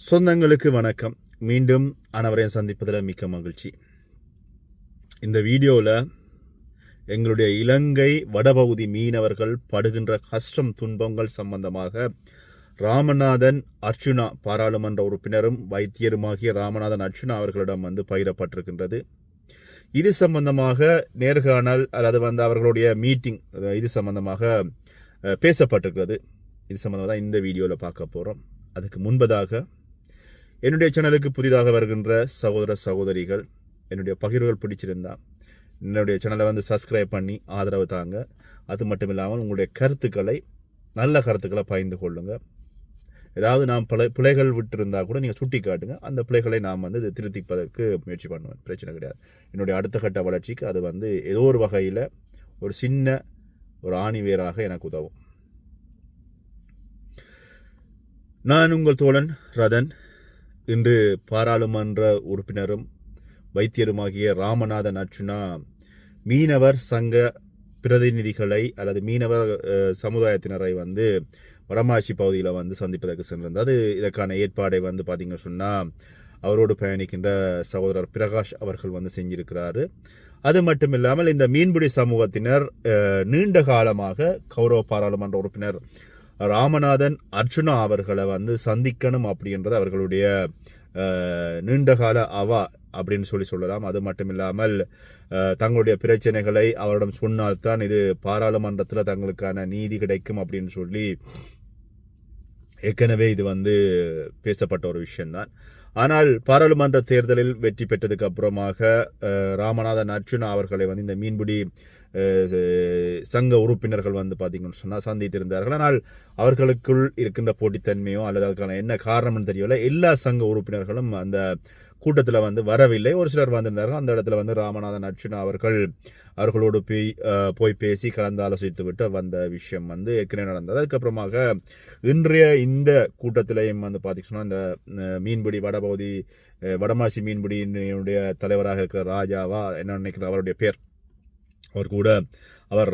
சொந்தங்களுக்கு வணக்கம். மீண்டும் அனைவரையும் சந்திப்பதில் மிக்க மகிழ்ச்சி. இந்த வீடியோவில் எங்களுடைய இலங்கை வடபகுதி மீனவர்கள் படுகின்ற கஷ்டம் துன்பங்கள் சம்பந்தமாக ராமநாதன் அர்ச்சுனா பாராளுமன்ற உறுப்பினரும் வைத்தியருமாகிய ராமநாதன் அர்ச்சுனா அவர்களிடம் வந்து பகிரப்பட்டிருக்கின்றது இது சம்பந்தமாக நேர்காணல் அல்லது வந்து அவர்களுடைய மீட்டிங் இது சம்பந்தமாக பேசப்பட்டிருக்கிறது. இது சம்பந்தமாக தான் இந்த வீடியோவில் பார்க்க போகிறோம் அதுக்கு முன்பதாக என்னுடைய சேனலுக்கு புதிதாக வருகின்ற சகோதர சகோதரிகள் என்னுடைய பகிர்வுகள் பிடிச்சிருந்தா என்னுடைய சேனலை வந்து சப்ஸ்கிரைப் பண்ணி ஆதரவு தாங்க. அது மட்டும் இல்லாமல் உங்களுடைய கருத்துக்களை நல்ல கருத்துக்களை பகிர்ந்து கொள்ளுங்கள் ஏதாவது நான் பிழை பிழைகள் விட்டுருந்தால் கூட நீங்கள் சுட்டி காட்டுங்க அந்த பிழைகளை நாம் வந்து இதை திருத்திப்பதற்கு முயற்சி பண்ணுவேன். பிரச்சனை கிடையாது. என்னுடைய அடுத்த கட்ட வளர்ச்சிக்கு அது வந்து ஏதோ ஒரு வகையில் ஒரு சின்ன ஒரு ஆணிவேராக எனக்கு உதவும். நான் உங்கள் தோழன் ரதன். இன்று பாராளுமன்ற உறுப்பினரும் வைத்தியருமாகிய ராமநாதன் அர்ச்சுனா மீனவர் சங்க பிரதிநிதிகளை அல்லது மீனவர் சமுதாயத்தினரை வந்து வடமாட்சி பகுதியில் வந்து சந்திப்பதற்கு சென்றிருந்தது இதற்கான ஏற்பாடை வந்து பார்த்திங்க சொன்னால் அவரோடு பயணிக்கின்ற சகோதரர் பிரகாஷ் அவர்கள் வந்து செஞ்சிருக்கிறாரு. அது மட்டும் இல்லாமல் இந்த மீன்பிடி சமூகத்தினர் நீண்ட காலமாக கௌரவ பாராளுமன்ற உறுப்பினர் ராமநாதன் அர்ஜுனா அவர்களை வந்து சந்திக்கணும் அப்படின்றது அவர்களுடைய நீண்டகால அவா அப்படின்னு சொல்லி சொல்லலாம். அது மட்டும் இல்லாமல் தங்களுடைய பிரச்சனைகளை அவரிடம் சொன்னால்தான் இது பாராளுமன்றத்தில் தங்களுக்கான நீதி கிடைக்கும் அப்படின்னு சொல்லி ஏற்கனவே இது வந்து பேசப்பட்ட ஒரு விஷயம்தான். ஆனால் பாராளுமன்ற தேர்தலில் வெற்றி பெற்றதுக்கு அப்புறமாக ராமநாதன் அர்ச்சுனா அவர்களை வந்து இந்த மீன்பிடி சங்க உறுப்பினர்கள் வந்து பார்த்தீங்கன்னு சொன்னால் சந்தித்திருந்தார்கள். ஆனால் அவர்களுக்குள் இருக்கின்ற போட்டித்தன்மையோ அல்லது அதுக்கான என்ன காரணம்னு தெரியவில்லை. எல்லா சங்க உறுப்பினர்களும் அந்த கூட்டத்தில் வந்து வரவில்லை. ஒரு சிலர் வந்திருந்தார்கள். அந்த இடத்துல வந்து ராமநாதன் அர்ச்சுனா அவர்கள் அவர்களோடு போய் போய் பேசி கலந்து ஆலோசித்து விட்டு வந்த விஷயம் வந்து ஏற்கனவே நடந்தது. அதுக்கப்புறமாக இன்றைய இந்த கூட்டத்திலையும் வந்து பார்த்தீங்கன்னா இந்த மீன்பிடி வடபகுதி வடமாசி மீன்பிடியினுடைய தலைவராக இருக்கிற ராஜாவா என்ன நினைக்கிற அவருடைய பேர் அவர் கூட அவர்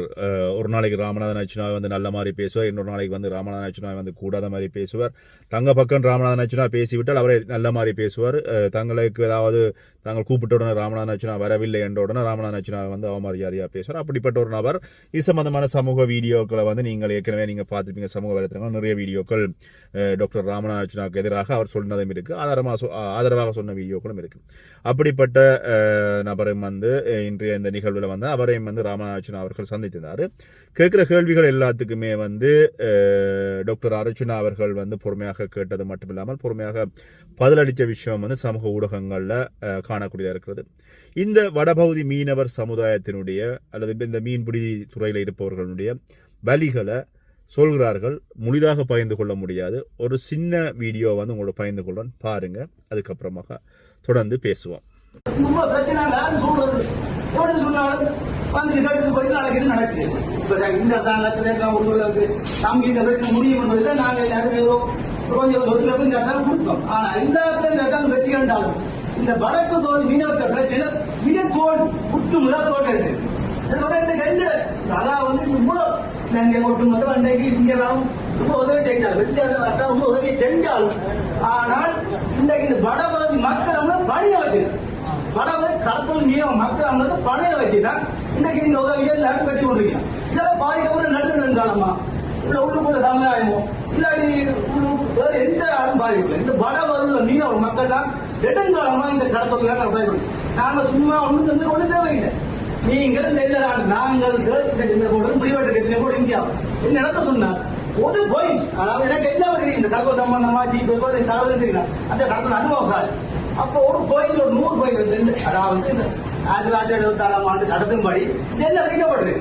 ஒரு நாளைக்கு ராமநாதன் அச்சுனாவை வந்து நல்ல மாதிரி பேசுவார் இன்னொரு நாளைக்கு வந்து ராமநாதன் அச்சுனாவை வந்து கூடாத மாதிரி பேசுவார். தங்க பக்கம் ராமநாதன் அச்சுனா பேசிவிட்டால் அவரை நல்ல மாதிரி பேசுவார். தங்களுக்கு ஏதாவது தாங்கள் கூப்பிட்ட உடனே ராமநாதன் அச்சுனா வரவில்லை என்ற உடனே ராமநாதன் அச்சுனா வந்து அவமரியாதையாக பேசுவார். அப்படிப்பட்ட ஒரு நபர். இது சம்பந்தமான சமூக வீடியோக்களை வந்து நீங்கள் ஏற்கனவே நீங்கள் பார்த்துருப்பீங்க சமூக வலைத்தளங்கள் நிறைய வீடியோக்கள் டாக்டர் ராமநாதன் அச்சுனாவுக்கு எதிராக அவர் சொன்னதும் இருக்குது ஆதாரமாக சொ- ஆதரவாக சொன்ன வீடியோக்களும் இருக்குது அப்படிப்பட்ட நபரும் வந்து இன்றைய இந்த நிகழ்வில் வந்து அவரையும் வந்து ராமநாதன் அச்சுனா அவர்கள் சந்தித்திருந்தார். கேட்குற கேள்விகள் எல்லாத்துக்குமே வந்து டாக்டர் அர்ச்சுனா அவர்கள் வந்து பொறுமையாக கேட்டது மட்டும் இல்லாமல் பொறுமையாக பதிலளித்த விஷயம் வந்து சமூக ஊடகங்களில் காணக்கூடியதாக இருக்கிறது. இந்த வடபகுதி மீனவர் சமுதாயத்தினுடைய அல்லது இந்த மீன்பிடி துறையில் இருப்பவர்களுடைய வலிகளை சொல்கிறார்கள். முழுதாக பகிர்ந்து கொள்ள முடியாது. ஒரு சின்ன வீடியோ வந்து உங்களோட பகிர்ந்து கொள்ளுன்னு பாருங்கள் அதுக்கப்புறமாக தொடர்ந்து பேசுவோம். ரொம்ப பிரச்சனை யாரும் சொல்றது. எவ்வளவு சொன்னாலும் வந்து கேட்டு போய் நாளைக்கு நடக்குது. இப்ப இந்த அரசாங்கத்துல இருக்க வந்து நமக்கு இந்த வெற்றி முடியும் என்பதை நாங்க எல்லாரும் ஏதோ கொஞ்சம் சொத்துல போய் இந்த அரசாங்கம் கொடுத்தோம். ஆனா எல்லாத்துல இந்த அரசாங்கம் வெற்றி கண்டாலும் இந்த வடக்கு பகுதி மீனவர்கள் பிரச்சனை மிக தோல் முற்று முதல் தோல் இருக்கு அதான் வந்து அன்றைக்கு இங்கெல்லாம் ரொம்ப உதவி செய்தாலும் ரொம்ப உதவி செஞ்சாலும் ஆனால் இன்றைக்கு இந்த வடபகுதி மக்கள் வடபகுதி கடத்தல் நியமம். மக்கள் அவங்க பணைய வச்சுதான் இன்னைக்கு இந்த உதவியை எல்லாரும் கட்டி கொண்டிருக்கோம் இதெல்லாம் பாதிக்கப்பட்ட நடு நெடுங்காலமா இல்ல உள்ளுக்குள்ள சமுதாயமோ இல்லாட்டி வேற எந்த யாரும் பாதிக்கல இந்த வடபகுதியில் மீனவ மக்கள் தான் நெடுங்காலமா இந்த கடத்தல் பாதிக்கணும் நாங்க சும்மா ஒண்ணு வந்து ஒண்ணு தேவையில்லை. நீங்கள் இந்த நாங்கள் சார் இந்த இந்த முடிவெட்டு கட்டின கூட இந்தியா என்ன நடத்த சொன்னார்? ஒரு பாயிண்ட் அதாவது எனக்கு எல்லாமே தெரியும் இந்த கடற்கரை சம்பந்தமா ஜிபிஎஸ் ஒரு சாதனை தெரியும் அந்த கடற்கரை அனுபவம் சார் அப்போ ஒரு கோயில் ஒரு நூறு கோயில் நெல் அதாவது ஆயிரத்தி தொள்ளாயிரத்தி எழுபத்தி ஆறாம் ஆண்டு சட்டத்தின்படி இதெல்லாம் விதிக்கப்பட்டது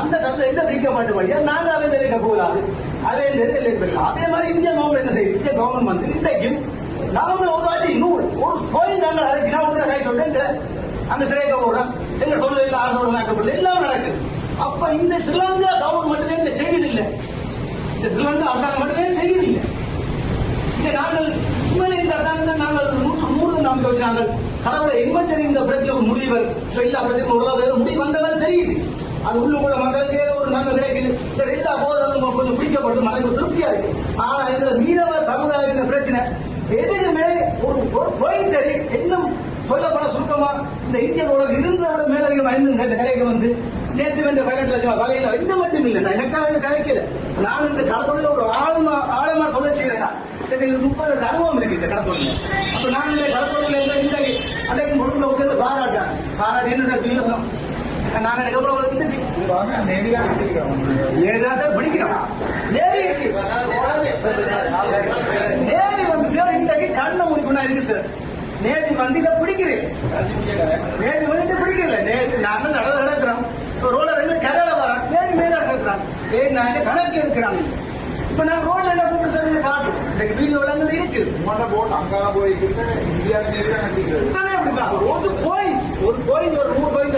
அந்த சட்டம் எல்லாம் விதிக்கப்பட்டபடி நாங்கள் அதை. வெளியிட போகலாது அதே வெளியிடலாம் அதே மாதிரி இந்திய கவர்மெண்ட் என்ன செய்யுது? இந்திய கவர்மெண்ட் வந்து இன்றைக்கும் நாம ஒரு வாட்டி நூறு ஒரு கோயில் நாங்கள் அழைக்கிறோம் அவங்க கை சொல்றேன் அந்த சிறைக்க போறோம் எங்க தொழில் ஆசோடு ஆக்கப்படல எல்லாம் நடக்குது. அப்ப இந்த ஸ்ரீலங்கா கவர்மெண்ட் இந்த செய்தி இல்லை இந்த ஸ்ரீலங்கா அரசாங்கம் மட்டுமே செய்தி இல்லை இங்க நாங்கள் உண்மையில இந்த அரசாங்கத்தை நாங்கள் நூற்று நூறு நம்பிக்கை வச்சு நாங்கள் கடவுளை எண்பத்தி இந்த பிரச்சனை முடிவர் எல்லா பிரச்சனையும் ஒரு முடிவு வந்தவர் தெரியுது. அது உள்ளுக்குள்ள மக்களுக்கு ஒரு நன்மை கிடைக்குது எல்லா போதும் கொஞ்சம் பிடிக்கப்பட்டு மனது திருப்தியா இருக்கு. ஆனா இந்த மீனவ சமுதாயத்தின் பிரச்சனை எதுக்குமே ஒரு ஒரு சரி இன்னும் சொல்ல போன சுருக்கமா இந்த இந்திய உலகம் இருந்ததை விட மேலதிகம் ஐந்து இந்த கலைக்கு வந்து நேற்று வேண்டிய வயலாட்டில் வலையில இன்னும் மட்டும் இல்லை நான் எனக்காக இது கலைக்கல நான் இந்த கடத்தொழில ஒரு ஆழமா ஆழமா தொழில் செய்கிறேன் எனக்கு முப்பது அனுபவம் இருக்கு இந்த கடத்தொழில அப்ப கடத்தொழில இருந்த இந்த அன்றைக்கு முழுக்க உட்கார்ந்து பாராட்டேன் பாராட்டி என்ன சார் பிரியோசனம் நாங்க எவ்வளவு வந்து ஏதான் சார் படிக்கிறோம்? நேரி நேரி வந்து சார் இன்றைக்கு கண்ணை முடிக்கணும் இருக்கு சார். நேரி வந்து இதை நேரி வந்து இதை பிடிக்கல. நேரி நாங்க நட நடக்கிறோம். ரோலர் கரையில வரோம் நேரி மேல இருக்கிறோம் ஏய் நான் கணக்கு எடுக்கிறாங்க இப்ப நான் ரோட்ல என்ன கூப்பிட்டு சார் காட்டும் இந்த வீடியோ எல்லாம் இருக்கு உங்களோட போட் அங்கால போய்கிட்டு இந்தியாவில் உடனே அப்படிப்பா ஒரு பாயிண்ட் ஒரு பாயிண்ட் ஒரு மூணு பாயிண்ட்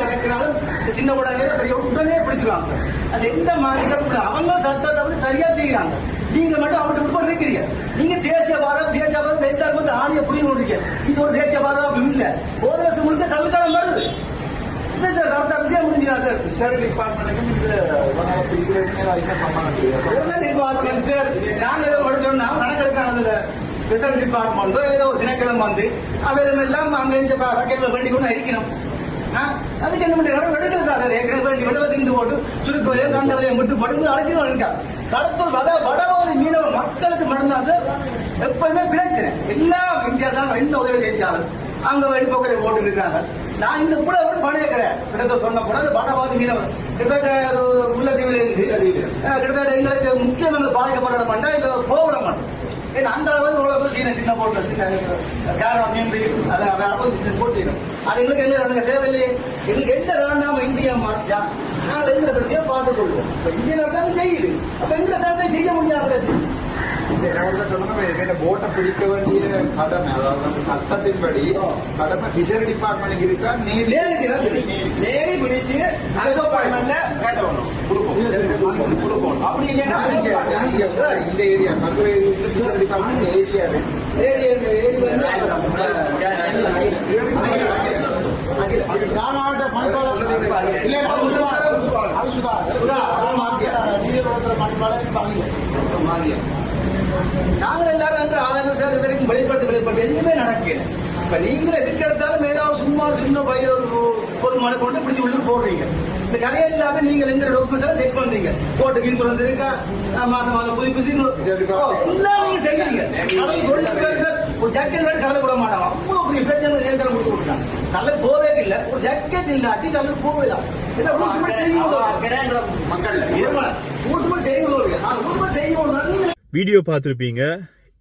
இந்த சின்ன உடனே பெரிய உடனே பிடிச்சிருவாங்க அது எந்த மாதிரி அவங்க சட்டத்தை வந்து சரியா செய்யறாங்க நீங்க மட்டும் அவங்கள்ட்ட விட்டு இருக்கிறீங்க நீங்க தேசியவாதம் தேசியவாதம் எல்லாரும் வந்து ஆணிய புரிஞ்சு கொண்டிருக்கீங்க இது ஒரு தேசியவாதம் இல்ல போதை முழுக்க கல்விக்காலம் சார் சார் ஃபிஷரி டிபார்ட்மெண்ட்டுக்கும் இந்த வனவ பிரிக்கிறதுக்கு என்ன சம்பந்தம் இருக்கு ரிசர்ச் டிபார்ட்மெண்ட் சார் நாங்க ஏதோ படிச்சோம்னா கணக்கெடுக்கானதுல ரிசர்ச் டிபார்ட்மெண்ட் ஏதோ ஒரு தினக்கிழமை வந்து அவையிலும் எல்லாம் அங்க இந்த வகையில் வேண்டி கொண்டு அதுக்கு என்ன பண்ணி எடுக்கிறது சார் ஏற்கனவே வேண்டி விடலை திண்டு போட்டு சுருக்கலையோ கண்டவரையோ விட்டு போட்டு அழைச்சி வளர்க்கா கடத்தல் வட வடபகுதி மீனவ மக்களுக்கு மட்டும்தான் சார் எப்பவுமே பிரச்சனை எல்லா வித்தியாசம் எந்த உதவி செஞ்சாலும் அங்க வெடிப்போக்கரை போட்டு இருக்காங்க நான் இந்த கூட ஒரு பானையே கிடையாது கிட்டத்தட்ட சொன்ன கூட அது மீனவர். கிட்டத்தட்ட ஒரு இருந்து கிட்டத்தட்ட எங்களுக்கு முக்கியமாக பாதிக்கப்பட மாட்டா இந்த கோவிட மாட்டோம். ஏன்னா அந்த அளவுக்கு இவ்வளவு சின்ன சின்ன போட்டு கேரளா கேரம் மீன் அதை அதை போட்டு அது எங்களுக்கு எங்களுக்கு அந்த தேவையில்லையே. எங்களுக்கு எந்த வேண்டாம இந்தியா மாற்றா நாங்கள் எங்களை பற்றியே பார்த்துக் கொள்வோம் இப்ப இந்திய அரசாங்கம் செய்யுது. அப்ப எந்த சார்ந்தை செய்ய முடியாது. இந்த கடவுள சொன்னா போட்டை பிடிக்க வேண்டிய கடமை அதாவது வந்து சட்டத்தின்படி கடமை ஃபிஷரி டிபார்ட்மெண்ட்டுக்கு இருக்கா நேரி நேருக்கு தான் தெரியும். நேரி பிடிச்சு அகப்பாய்மெண்ட்ல கேட்டவணும் கொடுப்போம் கொடுப்போம் அப்படி இல்லைன்னா இந்த area Madurai fishery department area AD AD வந்து மாவட்ட பணிப்பாளர் இல்ல, அது சுதா, அது சுதா. சுதா, அது மாத்தியா. நாங்கள் எல்லாரும் வந்து ஆளுநர் சார் வரைக்கும் வெளிப்படுத்த வெளிப்படுத்த எதுவுமே நடக்கல இப்ப நீங்களே எதுக்கு எடுத்தாலும் மேலாவது சும்மா சின்ன பையன் ஒரு பொது மனை கொண்டு பிடிச்சி உள்ள போடுறீங்க இந்த கதையே இல்லாத நீங்கள் எங்க டாக்குமெண்ட்ஸ் செக் பண்றீங்க கோர்ட்டுக்கு இன்சூரன்ஸ் இருக்கா மாசம் மாதம் புதுப்பிச்சு எல்லாம் நீங்க செய்யறீங்க ஒரு ஜக்கெட் இல்லாட்டி கடல் கூட மாட்டாங்க அவ்வளவு பெரிய பிரச்சனை நேரம் கொடுத்து விட்டாங்க கடல் போவே இல்ல ஒரு ஜக்கெட் இல்லாட்டி கடல் போவே மக்கள் ஊசுமே செய்யும் நான் ஊசுமே செய்யும் நீங்க வீடியோ பார்த்துருப்பீங்க.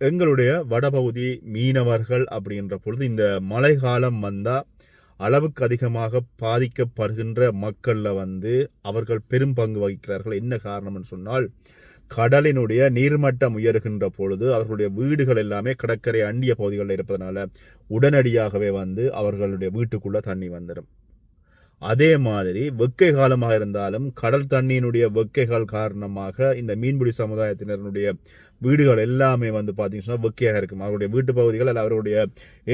எங்களுடைய வடபகுதி மீனவர்கள் அப்படின்ற பொழுது இந்த மழை காலம் வந்தால் அளவுக்கு அதிகமாக பாதிக்கப்படுகின்ற மக்களில் வந்து அவர்கள் பெரும் பங்கு வகிக்கிறார்கள். என்ன காரணம்னு சொன்னால் கடலினுடைய நீர்மட்டம் உயர்கின்ற பொழுது அவர்களுடைய வீடுகள் எல்லாமே கடற்கரை அண்டிய பகுதிகளில் இருப்பதனால உடனடியாகவே வந்து அவர்களுடைய வீட்டுக்குள்ளே தண்ணி வந்துடும் அதே மாதிரி வெக்கை காலமாக இருந்தாலும் கடல் தண்ணியினுடைய வெக்கைகள் காரணமாக இந்த மீன்பிடி சமுதாயத்தினருடைய வீடுகள் எல்லாமே வந்து பார்த்தீங்கன்னா வெக்கையாக இருக்கும். அவருடைய வீட்டு பகுதிகள் அல்ல அவருடைய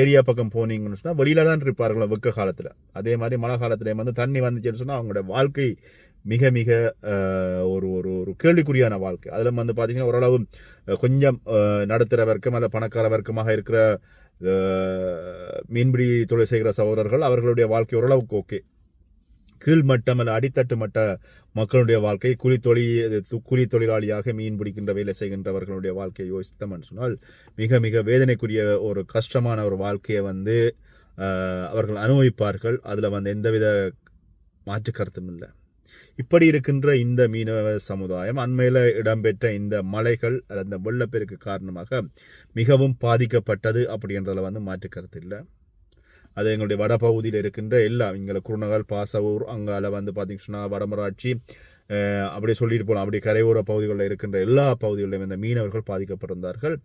ஏரியா பக்கம் போனீங்கன்னு சொன்னால் வெளியில தான் இருப்பார்கள் வெக்க காலத்தில். அதே மாதிரி மழை காலத்திலே வந்து தண்ணி வந்துச்சுன்னு சொன்னால் அவங்களுடைய வாழ்க்கை மிக மிக ஒரு ஒரு ஒரு கேள்விக்குறியான வாழ்க்கை. அதில் வந்து பார்த்தீங்கன்னா ஓரளவு கொஞ்சம் நடத்துகிற நடுத்தர வர்க்கம் அல்ல பணக்கார வர்க்கமாக இருக்கிற மீன்பிடி தொழில் செய்கிற சகோதரர்கள் அவர்களுடைய வாழ்க்கை ஓரளவுக்கு ஓகே. கீழ்மட்டம் அல்ல அடித்தட்டு மட்ட மக்களுடைய வாழ்க்கை கூலி தொழில் கூலி தொழிலாளியாக மீன் பிடிக்கின்ற வேலை செய்கின்றவர்களுடைய வாழ்க்கையை யோசித்தோம்னு சொன்னால் மிக மிக வேதனைக்குரிய ஒரு கஷ்டமான ஒரு வாழ்க்கையை வந்து அவர்கள் அனுபவிப்பார்கள். அதில் வந்து எந்தவித மாற்று கருத்தும் இல்லை. இப்படி இருக்கின்ற இந்த மீனவ சமுதாயம் அண்மையில் இடம்பெற்ற இந்த மலைகள் அல்லது இந்த வெள்ளப்பெருக்கு காரணமாக மிகவும் பாதிக்கப்பட்டது அப்படின்றதில் வந்து மாற்று கருத்து இல்லை. அது எங்களுடைய வடபகுதியில் இருக்கின்ற எல்லாம் இங்கே குருநகர் பாசவூர் அங்கால வந்து பார்த்திங்க சொன்னால் வடமராட்சி அப்படியே சொல்லிட்டு போகலாம் அப்படியே கரையோர பகுதிகளில் இருக்கின்ற எல்லா பகுதிகளிலும் இந்த மீனவர்கள் பாதிக்கப்பட்டிருந்தார்கள்.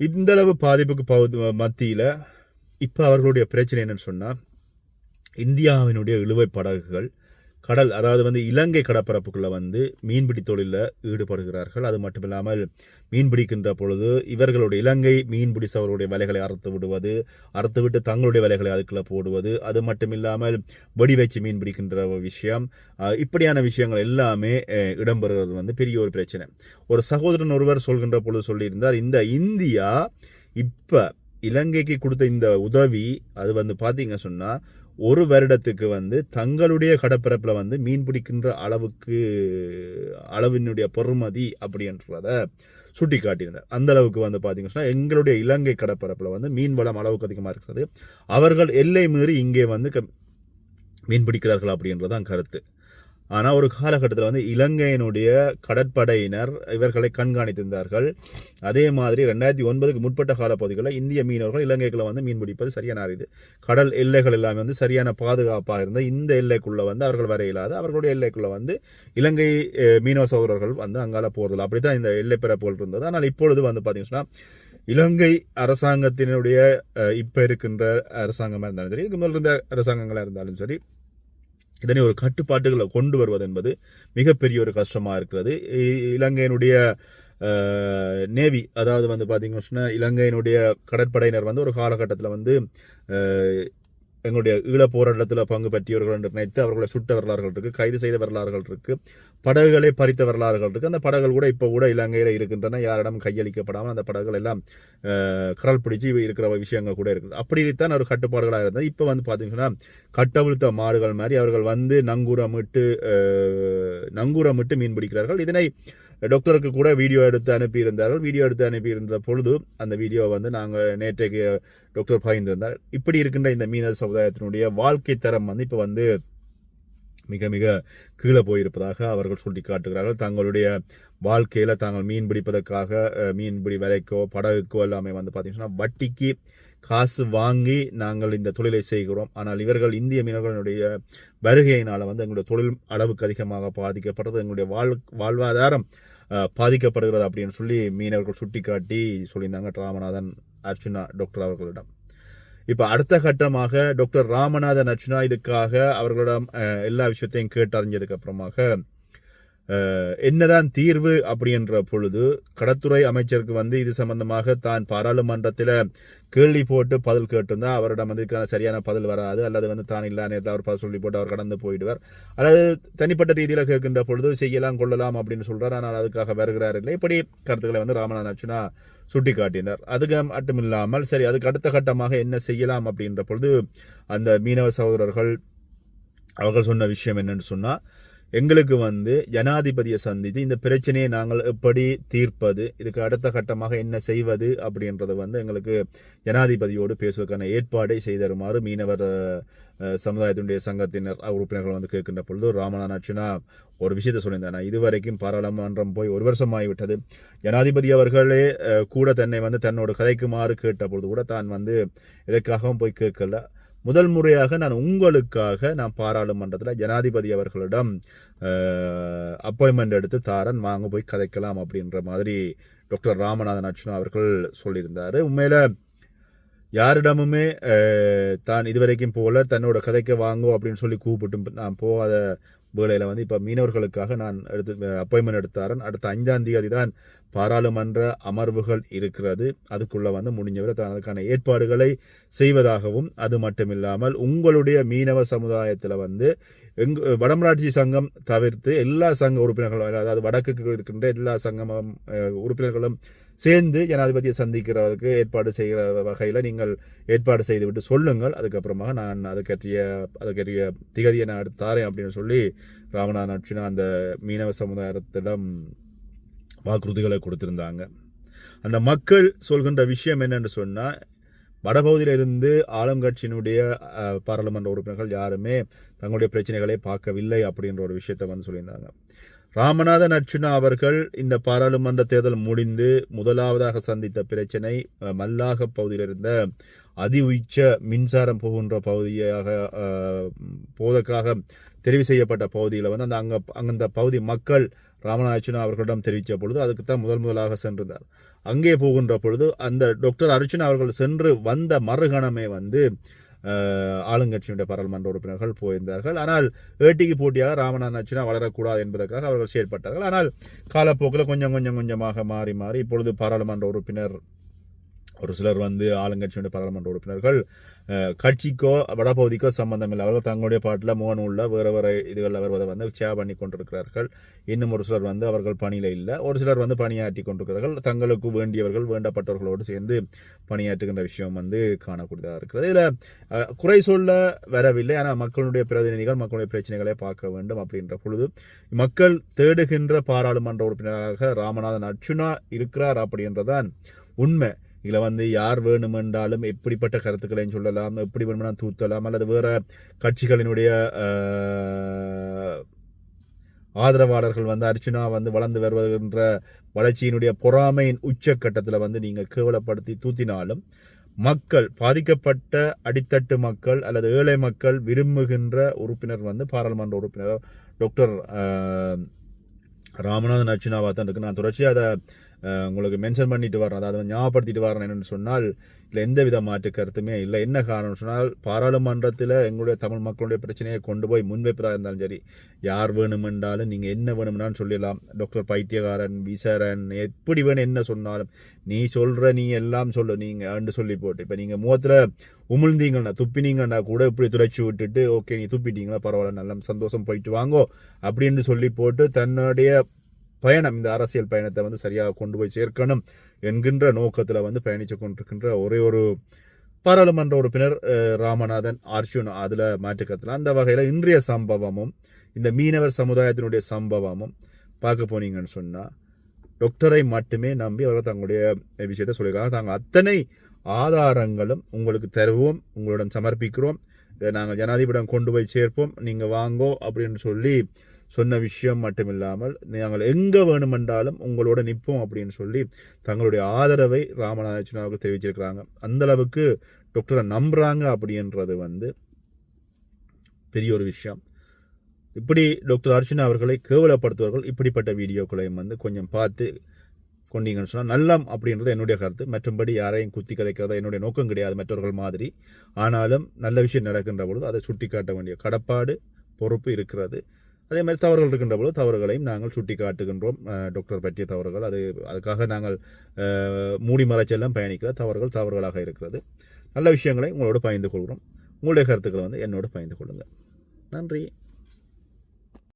இந்தளவு பாதிப்புக்கு பகுதி மத்தியில் இப்போ அவர்களுடைய பிரச்சனை என்னன்னு சொன்னால் இந்தியாவினுடைய இழுவை படகுகள் கடல் அதாவது வந்து இலங்கை கடற்பரப்புக்குள்ள வந்து மீன்பிடி தொழிலில் ஈடுபடுகிறார்கள். அது மட்டும் இல்லாமல் மீன் பிடிக்கின்ற பொழுது இவர்களுடைய இலங்கை மீன்பிடி சவர்களுடைய வலைகளை அறுத்து விடுவது அறுத்து விட்டு தங்களுடைய வலைகளை அதுக்குள்ளே போடுவது அது மட்டும் இல்லாமல் வெடி வச்சு மீன் பிடிக்கின்ற ஒரு விஷயம் இப்படியான விஷயங்கள் எல்லாமே இடம்பெறுகிறது வந்து பெரிய ஒரு பிரச்சனை. ஒரு சகோதரன் ஒருவர் சொல்கின்ற பொழுது சொல்லியிருந்தார் இந்த இந்தியா இப்போ இலங்கைக்கு கொடுத்த இந்த உதவி அது வந்து பார்த்தீங்க சொன்னால் ஒரு வருடத்துக்கு வந்து தங்களுடைய கடப்பரப்பில் வந்து மீன் பிடிக்கின்ற அளவுக்கு அளவினுடைய பொறுமதி அப்படின்றத சுட்டி காட்டியிருந்தார் அந்த அளவுக்கு வந்து பார்த்தீங்கன்னா எங்களுடைய இலங்கை கடற்பரப்பில் வந்து மீன் வளம் அளவுக்கு அதிகமாக இருக்கிறது. அவர்கள் எல்லை மீறி இங்கே வந்து க- மீன் பிடிக்கிறார்கள் அப்படின்றதான் கருத்து. ஆனால் ஒரு காலகட்டத்தில் வந்து இலங்கையினுடைய கடற்படையினர் இவர்களை கண்காணித்திருந்தார்கள். அதே மாதிரி ரெண்டாயிரத்தி ஒன்பதுக்கு முற்பட்ட காலப்பகுதிகளில் இந்திய மீனவர்கள் இலங்கைக்குள்ள வந்து மீன் பிடிப்பது சரியான இது கடல் எல்லைகள் எல்லாமே வந்து சரியான பாதுகாப்பாக இருந்த இந்த எல்லைக்குள்ளே வந்து அவர்கள் வர இயலாது அவர்களுடைய எல்லைக்குள்ளே வந்து இலங்கை மீனவ சகோதரர்கள் வந்து அங்கால போகிறதில்ல அப்படி தான் இந்த எல்லை பிறப்புகள் இருந்தது. ஆனால் இப்பொழுது வந்து பார்த்தீங்கன்னா இலங்கை அரசாங்கத்தினுடைய இப்போ இருக்கின்ற அரசாங்கமாக இருந்தாலும் சரி இதுக்கு முதல் இருந்த அரசாங்கங்களாக இருந்தாலும் சரி இதனை ஒரு கட்டுப்பாட்டுகளை கொண்டு வருவது என்பது மிகப்பெரிய ஒரு கஷ்டமாக இருக்கிறது. இ- இலங்கையினுடைய நேவி அதாவது வந்து பார்த்தீங்கன்னா சொன்னால் இலங்கையினுடைய கடற்படையினர் வந்து ஒரு காலகட்டத்தில் வந்து எங்களுடைய ஈழப் போராட்டத்தில் பங்கு பற்றியவர்கள் என்று நினைத்து அவர்களை சுட்ட வரலாறுகள் இருக்குது கைது செய்த வரலாறுகள் இருக்குது படகுகளை பறித்த வரலாறுகள் இருக்குது அந்த படகுகள் கூட இப்போ கூட இலங்கையில் இருக்கின்றன. யாரிடம் கையளிக்கப்படாமல் அந்த படகுகள் எல்லாம் கடல் கரல் பிடிச்சு இருக்கிற விஷயங்கள் கூட இருக்குது. அப்படித்தான் ஒரு கட்டுப்பாடுகளாக இருந்தது. இப்போ வந்து பார்த்தீங்கன்னா கட்டவிழ்த்த மாடுகள் மாதிரி அவர்கள் வந்து நங்கூரமிட்டு நங்கூரமிட்டு மீன் பிடிக்கிறார்கள். இதனை டாக்டருக்கு கூட வீடியோ எடுத்து அனுப்பியிருந்தார்கள். வீடியோ எடுத்து அனுப்பியிருந்த பொழுது அந்த வீடியோ வந்து நாங்கள் நேற்றைக்கு டாக்டர் பகிர்ந்திருந்தார். இப்படி இருக்கின்ற இந்த மீனவர் சமுதாயத்தினுடைய வாழ்க்கை தரம் வந்து இப்போ வந்து மிக மிக கீழே போயிருப்பதாக அவர்கள் சுட்டி காட்டுகிறார்கள் தங்களுடைய வாழ்க்கையில் தாங்கள் மீன் பிடிப்பதற்காக மீன்பிடி விலைக்கோ படகுக்கோ எல்லாமே வந்து பார்த்தீங்கன்னா வட்டிக்கு காசு வாங்கி நாங்கள் இந்த தொழிலை செய்கிறோம். ஆனால் இவர்கள் இந்திய மீனவர்களுடைய வருகையினால் வந்து எங்களுடைய தொழில் அளவுக்கு அதிகமாக பாதிக்கப்பட்டது எங்களுடைய வாழ் வாழ்வாதாரம் பாதிக்கப்படுகிறது அப்படின்னு சொல்லி மீனவர்கள் சுட்டிக்காட்டி சொல்லியிருந்தாங்க. ராமநாதன் அர்ச்சுனா டாக்டர் அவர்களிடம். இப்போ அடுத்த கட்டமாக டாக்டர் ராமநாதன் அர்ச்சுனா இதுக்காக அவர்களிடம் எல்லா விஷயத்தையும் கேட்டறிஞ்சதுக்கு அப்புறமாக என்னதான் தீர்வு அப்படின்ற பொழுது கடத்துறை அமைச்சருக்கு வந்து இது சம்பந்தமாக தான் பாராளுமன்றத்தில் கேள்வி போட்டு பதில் கேட்டிருந்தா அவரிடம் வந்து இதுக்கான சரியான பதில் வராது. அல்லது வந்து தான் இல்லாத நேரத்தில் அவர் பதில் சொல்லி போட்டு அவர் கடந்து போயிடுவார். அல்லது தனிப்பட்ட ரீதியில் கேட்கின்ற பொழுது செய்யலாம் கொள்ளலாம் அப்படின்னு சொல்கிறார் ஆனால் அதுக்காக வருகிறார் இல்லை. இப்படி கருத்துக்களை வந்து ராமநாத் அர்ச்சுனா சுட்டி காட்டினார் அதுக்கு மட்டும் இல்லாமல் சரி அதுக்கு அடுத்த கட்டமாக என்ன செய்யலாம் அப்படின்ற பொழுது அந்த மீனவ சகோதரர்கள் அவர்கள் சொன்ன விஷயம் என்னன்னு சொன்னால் எங்களுக்கு வந்து ஜனாதிபதியை சந்தித்து இந்த பிரச்சனையை நாங்கள் எப்படி தீர்ப்பது இதுக்கு அடுத்த கட்டமாக என்ன செய்வது அப்படின்றத வந்து எங்களுக்கு ஜனாதிபதியோடு பேசுவதற்கான ஏற்பாடை செய்தருமாறு மீனவர் சமுதாயத்தினுடைய சங்கத்தினர் உறுப்பினர்கள் வந்து கேட்கின்ற பொழுது ராமநாதன் ஒரு விஷயத்தை சொல்லியிருந்தேன். நான் இதுவரைக்கும் பாராளுமன்றம் போய் ஒரு வருஷம் ஆகிவிட்டது ஜனாதிபதி அவர்களே கூட தன்னை வந்து தன்னோட கதைக்குமாறு கேட்ட பொழுது கூட தான் வந்து எதற்காகவும் போய் கேட்கல. முதல் முறையாக நான் உங்களுக்காக நான் பாராளுமன்றத்தில் ஜனாதிபதி அவர்களிடம் அப்பாயின்மெண்ட் எடுத்து தாரன் வாங்க போய் கதைக்கலாம் அப்படின்ற மாதிரி டாக்டர் ராமநாதன் அர்ச்சுனா அவர்கள் சொல்லியிருந்தார். உண்மையில் யாரிடமுமே தான் இதுவரைக்கும் போகல தன்னோட கதைக்கு வாங்கோ அப்படின்னு சொல்லி கூப்பிட்டு நான் போகாத வேளையில் வந்து இப்போ மீனவர்களுக்காக நான் எடுத்து அப்பாயின்மெண்ட் எடுத்தாரன். அடுத்த அஞ்சாம் தேதி தான் பாராளுமன்ற அமர்வுகள் இருக்கிறது. அதுக்குள்ளே வந்து முடிஞ்சவரை அதற்கான ஏற்பாடுகளை செய்வதாகவும் அது மட்டும் இல்லாமல் உங்களுடைய மீனவ சமுதாயத்தில் வந்து எங் வடமராட்சி சங்கம் தவிர்த்து எல்லா சங்க உறுப்பினர்களும் அதாவது வடக்குக்கு இருக்கின்ற எல்லா சங்கமும் உறுப்பினர்களும் சேர்ந்து ஜனாதிபதியை சந்திக்கிறதுக்கு ஏற்பாடு செய்கிற வகையில் நீங்கள் ஏற்பாடு செய்துவிட்டு சொல்லுங்கள். அதுக்கப்புறமாக நான் அதுக்கற்றிய அதுக்கற்றிய திகதியை நான் எடுத்து தாரேன் அப்படின்னு சொல்லி ராமநாதன் அட்சினா அந்த மீனவ சமுதாயத்திடம் வாக்குறுதிகளை கொடுத்திருந்தாங்க. அந்த மக்கள் சொல்கின்ற விஷயம் என்னென்னு சொன்னால் வடபகுதியிலிருந்து ஆளுங்கட்சியினுடைய பாராளுமன்ற உறுப்பினர்கள் யாருமே தங்களுடைய பிரச்சனைகளை பார்க்கவில்லை அப்படின்ற ஒரு விஷயத்தை வந்து சொல்லியிருந்தாங்க. ராமநாதன் அர்ச்சுனா அவர்கள் இந்த பாராளுமன்ற தேர்தல் முடிந்து முதலாவதாக சந்தித்த பிரச்சனை மல்லாக பகுதியில் இருந்த அதி உச்ச மின்சாரம் போகின்ற பகுதியாக போதற்காக தெரிவு செய்யப்பட்ட பகுதியில் வந்து அந்த அங்கே அந்த பகுதி மக்கள் ராமநாதன் அர்ச்சுனா அவர்களிடம் தெரிவித்த பொழுது அதுக்கு தான் முதல் முதலாக சென்றிருந்தார். அங்கே போகின்ற பொழுது அந்த டாக்டர் அர்ச்சுனா அவர்கள் சென்று வந்த மறுகணமே வந்து ஆளுங்கட்சியினுடைய பாராளுமன்ற உறுப்பினர்கள் போயிருந்தார்கள். ஆனால் ஏட்டிக்கு போட்டியாக ராமநாதன் அர்ச்சுனா வளரக்கூடாது என்பதற்காக அவர்கள் செயற்பட்டார்கள் ஆனால் காலப்போக்கில் கொஞ்சம் கொஞ்சம் கொஞ்சமாக மாறி மாறி இப்பொழுது பாராளுமன்ற உறுப்பினர் ஒரு சிலர் வந்து ஆளுங்கட்சியுடைய பாராளுமன்ற உறுப்பினர்கள் கட்சிக்கோ வடபகுதிக்கோ சம்பந்தம் இல்லை. அவர்கள் தங்களுடைய பாட்டில் முகநூலில் வேறு வேறு இதுகளில் வருவதை வந்து சேவ் பண்ணி கொண்டிருக்கிறார்கள். இன்னும் ஒரு சிலர் வந்து அவர்கள் பணியில் இல்லை. ஒரு சிலர் வந்து பணியாற்றி கொண்டிருக்கிறார்கள். தங்களுக்கு வேண்டியவர்கள் வேண்டப்பட்டவர்களோடு சேர்ந்து பணியாற்றுகின்ற விஷயம் வந்து காணக்கூடியதாக இருக்கிறது. இதில் குறை சொல்ல வரவில்லை. ஆனால் மக்களுடைய பிரதிநிதிகள் மக்களுடைய பிரச்சனைகளை பார்க்க வேண்டும் அப்படின்ற பொழுது மக்கள் தேடுகின்ற பாராளுமன்ற உறுப்பினராக ராமநாதன் அர்ச்சுனா இருக்கிறார் அப்படின்றதான் உண்மை. இதில் வந்து யார் வேணுமென்றாலும் எப்படிப்பட்ட கருத்துக்களையும் சொல்லலாம் எப்படி வேணுமெனா தூத்தலாம் அல்லது வேறு கட்சிகளினுடைய ஆதரவாளர்கள் வந்து அர்ச்சுனா வந்து வளர்ந்து வருகின்ற வளர்ச்சியினுடைய பொறாமையின் உச்சக்கட்டத்தில் வந்து நீங்கள் கேவலப்படுத்தி தூத்தினாலும் மக்கள் பாதிக்கப்பட்ட அடித்தட்டு மக்கள் அல்லது ஏழை மக்கள் விரும்புகின்ற உறுப்பினர் வந்து பாராளுமன்ற உறுப்பினர் டாக்டர் ராமநாதன் அர்ச்சுனாவாக தான் இருக்கு. நான் தொடர்ச்சியாக அதை உங்களுக்கு மென்ஷன் பண்ணிட்டு வரேன் அதாவது ஞாபகப்படுத்திட்டு வரேன் என்னென்னு சொன்னால் இல்லை எந்த வித மாற்று கருத்துமே இல்லை. என்ன காரணம் சொன்னால் பாராளுமன்றத்தில் எங்களுடைய தமிழ் மக்களுடைய பிரச்சனையை கொண்டு போய் முன்வைப்பதாக இருந்தாலும் சரி யார் வேணுமென்றாலும் நீங்கள் என்ன வேணும்னாலும் சொல்லிடலாம். டாக்டர் பைத்தியகாரன் விசரன் எப்படி வேணும் என்ன சொன்னாலும் நீ சொல்கிற நீ எல்லாம் சொல்லு நீங்கள் அண்டு சொல்லி போட்டு. இப்போ நீங்கள் முகத்தில் உமிழ்ந்தீங்கன்னா துப்பினீங்கன்னா கூட இப்படி துடைச்சி விட்டுட்டு ஓகே நீ துப்பிட்டீங்களா பரவாயில்ல நல்ல சந்தோஷம் போயிட்டு வாங்கோ அப்படின்னு சொல்லி போட்டு தன்னுடைய பயணம் இந்த அரசியல் பயணத்தை வந்து சரியாக கொண்டு போய் சேர்க்கணும் என்கின்ற நோக்கத்தில் வந்து பயணித்து கொண்டிருக்கின்ற ஒரே ஒரு பாராளுமன்ற உறுப்பினர் ராமநாதன் அர்ஜுன் அதில் மாற்றுக்கத்தில் அந்த வகையில் இன்றைய சம்பவமும் இந்த மீனவர் சமுதாயத்தினுடைய சம்பவமும் பார்க்க போனீங்கன்னு சொன்னால் டாக்டரை மட்டுமே நம்பி அவர்கள் தங்களுடைய விஷயத்தை சொல்லியிருக்காங்க. தாங்கள் அத்தனை ஆதாரங்களும் உங்களுக்கு தருவோம் உங்களுடன் சமர்ப்பிக்கிறோம். இதை நாங்கள் ஜனாதிபதியிடம் கொண்டு போய் சேர்ப்போம். நீங்கள் வாங்கோ அப்படின்னு சொல்லி சொன்ன விஷயம் மட்டுமில்லாமல் நாங்கள் எங்கே வேணுமென்றாலும் உங்களோட நிற்போம் அப்படின்னு சொல்லி தங்களுடைய ஆதரவை ராமநாதனாவுக்கு தெரிவிச்சிருக்கிறாங்க. அந்தளவுக்கு டாக்டரை நம்புகிறாங்க அப்படின்றது வந்து பெரிய ஒரு விஷயம். இப்படி டாக்டர் அர்ச்சனா அவர்களை கேவலப்படுத்துவர்கள் இப்படிப்பட்ட வீடியோக்களையும் வந்து கொஞ்சம் பார்த்து கொண்டீங்கன்னு சொன்னால் நல்லம் அப்படின்றது என்னுடைய கருத்து. மற்றும்படி யாரையும் குத்தி கதைக்கிறதா என்னுடைய நோக்கம் கிடையாது மற்றவர்கள் மாதிரி. ஆனாலும் நல்ல விஷயம் நடக்கின்ற பொழுது அதை சுட்டி காட்ட வேண்டிய கடப்பாடு பொறுப்பு இருக்கிறது. அதே மாதிரி தவறுகள் இருக்கின்ற பொழுது தவறுகளையும் நாங்கள் சுட்டி காட்டுகின்றோம் டாக்டர் பற்றிய தவறுகள். அது அதுக்காக நாங்கள் மூடி மறைச்செல்லாம் பயணிக்கிற தவறுகள் தவறுகளாக இருக்கிறது. நல்ல விஷயங்களை உங்களோடு பகிர்ந்து கொள்கிறோம். உங்களுடைய கருத்துக்களை வந்து என்னோடு பகிர்ந்து கொள்ளுங்கள். நன்றி.